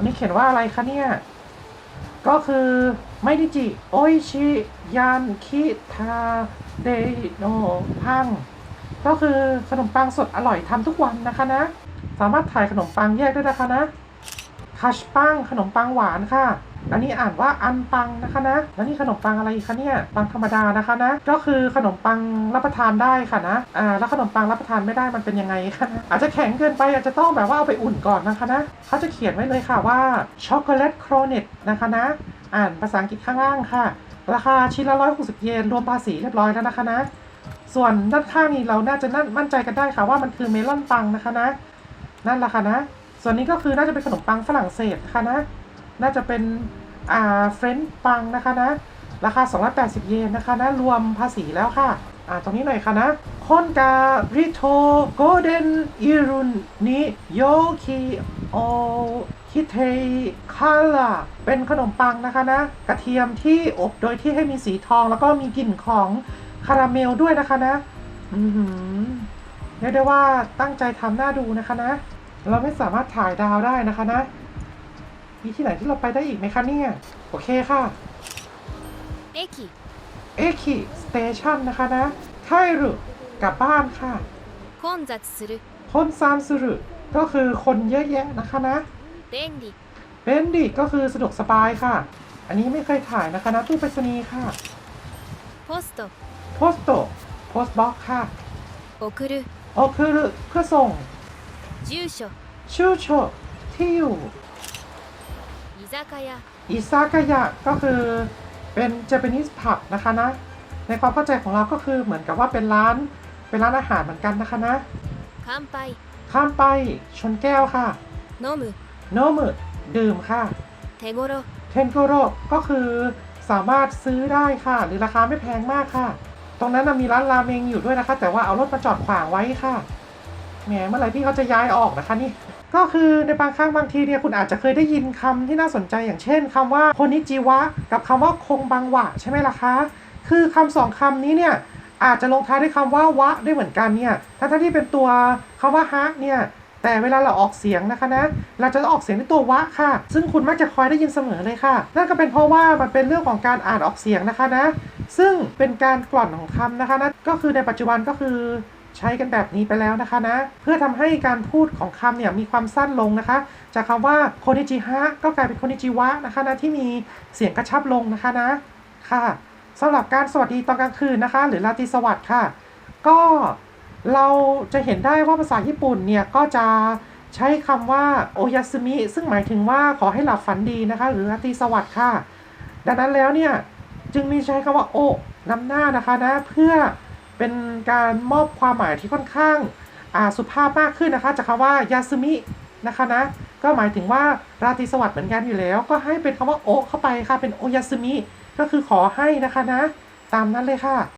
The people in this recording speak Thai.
อันนี้เขียนว่าอะไรคะเนี่ย ก็คือไม่ดิจิ โอชิยานคิทาเดโนพัง ก็คือขนมปังสดอร่อยทำทุกวันนะคะนะ สามารถถ่ายขนมปังแยกได้นะคะนะคัชปังขนมปังหวานค่ะ อันนี้อ่านว่าอันปังนะคะนะ แล้วนี่ขนมปังอะไรคะเนี่ย ปังธรรมดานะคะนะ ก็คือขนมปังรับประทานได้ค่ะนะ อ่า แล้วขนมปังรับประทานไม่ได้มันเป็นยังไงคะนะ อาจจะแข็งเกินไปอาจจะต้องแบบว่าเอาไปอุ่นก่อนนะคะนะเขาจะเขียนไว้เลยค่ะว่าช็อกโกแลตโครเนตนะคะนะ อ่านภาษาอังกฤษข้างล่างค่ะ ราคาชิ้นละ160 เยน รวมภาษีเรียบร้อยแล้วนะคะนะ ส่วนด้านข้างนี้เราน่าจะนั่นมั่นใจกันได้ค่ะว่ามันคือเมลอนปังนะคะนะ นั่นแหละค่ะนะ ส่วนนี้ก็คือน่าจะเป็นขนมปังฝรั่งเศสนะคะนะ น่าจะเป็นอ่าเฟรนช์ปังนะคะนะ ราคา 280 เยนนะคะนะ รวมภาษีแล้วค่ะ อ่า ตรงนี้หน่อยค่ะนะคอนการิโทโกลเด้นอิรุนนิโยคิโอคิเทคาร่าเป็นขนมปังนะคะนะ กระเทียมที่อบโดยที่ให้มีสีทองแล้วก็มีกลิ่นของคาราเมลด้วยนะคะนะอือหือเรียกได้ว่าตั้งใจทำหน้าดูนะคะนะ เราไม่สามารถถ่ายดาวได้นะคะนะ มีที่ไหนที่เราไปได้อีกไหมคะเนี่ย โอเคค่ะ เอคิเอคิสเตชันนะคะนะค่ายรุกลับบ้านค่ะคนซัตสรุคนซานสรุก็คือคนเยอะแยะนะคะนะ เบนดิเบนดิก็คือสะดวกสบายค่ะ อันนี้ไม่เคยถ่ายนะคะนะตู้ไปรษณีย์ค่ะ โพสโตโพสโตโพสบ็อกค่ะโอคุรุโอคือเพื่อส่ง จูโชจูโชที่อยู่ อิซากายะก็คือเป็นเจแปนิสผับนะคะนะ ในความเข้าใจของเราก็คือเหมือนกับว่าเป็นร้าน เป็นร้านอาหารเหมือนกันนะคะนะข้ามไป ข้ามไปชนแก้วค่ะโนมุโนมุดื่มค่ะเทโกโรเทนโกโรก็คือสามารถซื้อได้ค่ะ หรือราคาไม่แพงมากค่ะ ตรงนั้นมีร้านราเมงอยู่ด้วยนะคะ แต่ว่าเอารถมาจอดขวางไว้ค่ะแหมเมื่อไหร่พี่เขาจะย้ายออกนะคะนี่ ก็คือในบางครั้งบางทีเนี่ยคุณอาจจะเคยได้ยินคำที่น่าสนใจอย่างเช่นคำว่าโคนิจิวะ กับคำว่าคงบังหวะใช่ไหมล่ะคะ คือคำสองคำนี้เนี่ยอาจจะลงท้ายด้วยคำว่าวะได้เหมือนกันเนี่ยทั้งที่เป็นตัวคำว่าฮะเนี่ยแต่เวลาเราออกเสียงนะคะนะ เราจะออกเสียงด้วยตัววะค่ะ ซึ่งคุณมักจะคอยได้ยินเสมอเลยค่ะ นั่นก็เป็นเพราะว่ามันเป็นเรื่องของการอ่านออกเสียงนะคะนะ ซึ่งเป็นการกล่อนของคำนะคะนะ ก็คือในปัจจุบันก็คือ ใช้กันแบบนี้ไปแล้วนะคะนะ เพื่อทำให้การพูดของคำเนี่ยมีความสั้นลงนะคะ จากคำว่าโคนิจิฮะก็กลายเป็นโคนิจิวะนะคะนะที่มีเสียงกระชับลงนะคะนะค่ะสำหรับการสวัสดีตอนกลางคืนนะคะ หรือราตรีสวัสดิ์ค่ะ ก็เราจะเห็นได้ว่าภาษาญี่ปุ่นเนี่ยก็จะใช้คำว่าโอยาสึมิซึ่งหมายถึงว่าขอให้หลับฝันดีนะคะ หรือราตรีสวัสดิ์ค่ะ ดังนั้นแล้วเนี่ยจึงมีใช้คำว่าโอนำหน้านะคะนะเพื่อ เป็นการมอบความหมายที่ค่อนข้างาสุภาพมากขึ้นนะคะจากคำว่ายาสึมินะคะนะก็หมายถึงว่าราตรีสวัสดิ์เหมือนกันอยู่แล้ว ก็ให้เป็นคำว่าโอเข้าไปค่ะเป็นโอยาสึมิก็คือขอให้นะคะนะ ตามนั้นเลยค่ะ